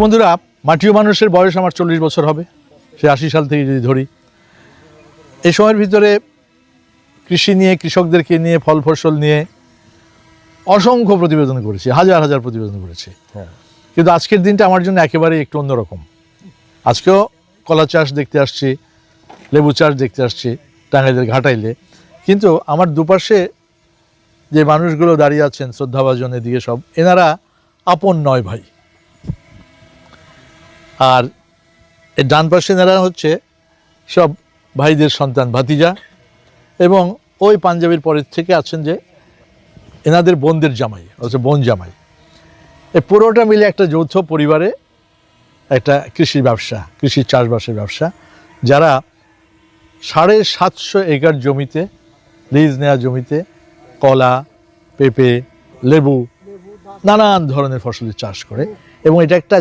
বন্ধুরা মাটিও মানুষের বয়স আমার চল্লিশ বছর হবে। সে আশি সাল থেকে যদি ধরি। এই সময়ের ভিতরে কৃষি নিয়ে কৃষকদেরকে নিয়ে ফল ফসল নিয়ে অসংখ্য প্রতিবেদন করেছি হাজার হাজার প্রতিবেদন করেছি। হ্যাঁ। কিন্তু আজকের দিনটা আমার জন্য একেবারে একটু অন্যরকম। আজকেও কলা চাষ দেখতে আসছি লেবু চাষ দেখতে আসছি টাঙ্গাইলের ঘাটাইলে। কিন্তু আমার দুপাশে যে মানুষগুলো দাঁড়িয়ে আছেন শ্রদ্ধাভাজন এদিকে সব এনারা আপন নয় ভাই। আর ডান পাশে এনারা হচ্ছে সব ভাইদের সন্তান, ভাতিজা এবং ওই পাঞ্জাবির পরের থেকে আছেন যে এনাদের বোনদের জামাই, হচ্ছে বোন জামাই। এই পুরোটা মিলে একটা যৌথ পরিবারে একটা কৃষি ব্যবসা কৃষি চাষবাসের ব্যবসা, যারা সাড়ে সাতশো একর জমিতে, লিজ নেওয়া জমিতে কলা, পেঁপে, লেবু, নানান ধরনের ফসলের চাষ করে এবং এটা একটা